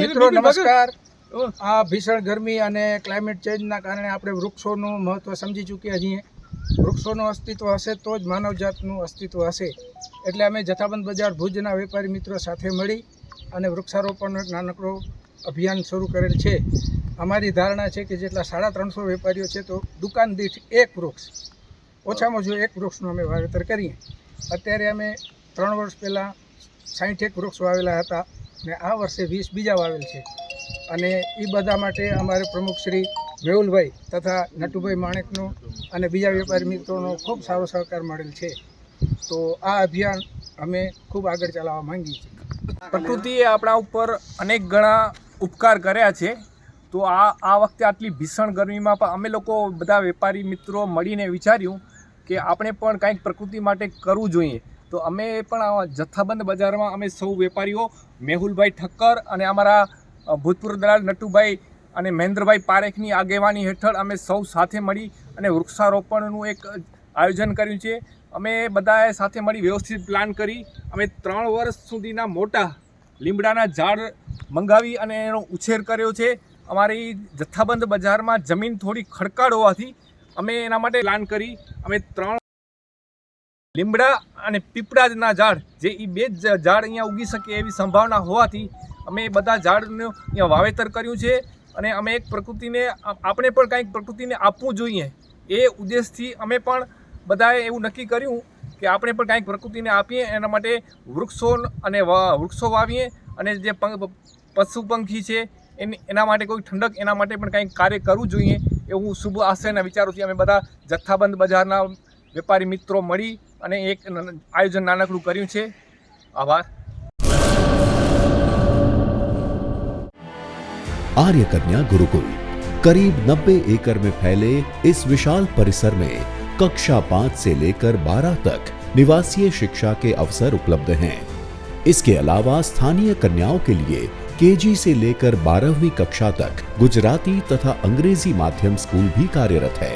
મિત્રો નમસ્કાર. આ ભીષણ ગરમી અને ક્લાઇમેટ ચેન્જના કારણે આપણે વૃક્ષોનું મહત્ત્વ સમજી ચૂક્યા છીએ. વૃક્ષોનું અસ્તિત્વ હશે તો જ માનવજાતનું અસ્તિત્વ હશે. એટલે અમે જથ્થાબંધ બજાર ભુજના વેપારી મિત્રો સાથે મળી અને વૃક્ષારોપણનો એક નાનકડો અભિયાન શરૂ કરેલ છે. અમારી ધારણા છે કે જેટલા સાડા ત્રણસો વેપારીઓ છે તો દુકાન દીઠ એક વૃક્ષ ઓછામાં ઓછું એક વૃક્ષનું અમે વાવેતર કરીએ. અત્યારે અમે ત્રણ વર્ષ પહેલાં સાઠેક વૃક્ષ વાવેલા હતા. ને આ વર્ષે વીસ બીજા વાવેલ છે. અને એ બધા માટે અમારે પ્રમુખ શ્રી મેહુલભાઈ તથા નટુભાઈ માણેકનો અને બીજા વેપારી મિત્રોનો ખૂબ સારો સહકાર મળેલ છે. તો આ અભિયાન અમે ખૂબ આગળ ચલાવવા માંગીએ છીએ. પ્રકૃતિએ આપણા ઉપર અનેક ગણા ઉપકાર કર્યા છે. તો આ આ વખતે આટલી ભીષણ ગરમીમાં પણ અમે લોકો બધા વેપારી મિત્રો મળીને વિચાર્યું કે આપણે પણ કંઈક પ્રકૃતિ માટે કરવું જોઈએ. તો અમે પણ જથ્થાબંધ બજારમાં અમે સૌ વેપારીઓ, મેહુલભાઈ ઠક્કર અને અમારા ભૂતપૂર્વ દલાલ નટુભાઈ અને મહેન્દ્રભાઈ પારેખની આગેવાની હેઠળ અમે સૌ સાથે મળી અને વૃક્ષારોપણનું એક આયોજન કર્યું છે. અમે બધાએ સાથે મળી વ્યવસ્થિત પ્લાન કરી. અમે ત્રણ વર્ષ સુધીના મોટા લીમડાના ઝાડ મંગાવી અને એનો ઉછેર કર્યો છે. અમારી જથ્થાબંધ બજારમાં જમીન થોડી ખડકાળ હોવાથી અમે એના માટે પ્લાન કરી. અમે ત્રણ લીમડા અને પીપળાના ઝાડ, જે એ બે જ ઝાડ અહીંયા ઉગી શકે એવી સંભાવના હોવાથી અમે એ બધા ઝાડનું અહીંયા વાવેતર કર્યું છે અને અમે એક પ્રકૃતિને આપણે પણ કંઈક પ્રકૃતિને આપવું જોઈએ. એ ઉદ્દેશથી અમે પણ બધાએ એવું નક્કી કર્યું કે આપણે પણ કંઈક પ્રકૃતિને આપીએ, એના માટે વૃક્ષો અને વૃક્ષો વાવીએ અને જે પશુ પંખી છે, એની, એના માટે કોઈ ઠંડક, એના માટે પણ કંઈક કાર્ય કરવું જોઈએ. એવું શુભ આશયના વિચારોથી અમે બધા જથ્થાબંધ બજારના વેપારી મિત્રો મળી અને એક ન- આયોજન નાનકડું કર્યું છે આભાર आर्य कन्या गुरुकुल करीब 90 एकड़ में फैले इस विशाल परिसर में कक्षा पाँच से लेकर बारह तक निवासीय शिक्षा के अवसर उपलब्ध हैं इसके अलावा स्थानीय कन्याओं के लिए केजी से लेकर बारहवीं कक्षा तक गुजराती तथा अंग्रेजी माध्यम स्कूल भी कार्यरत है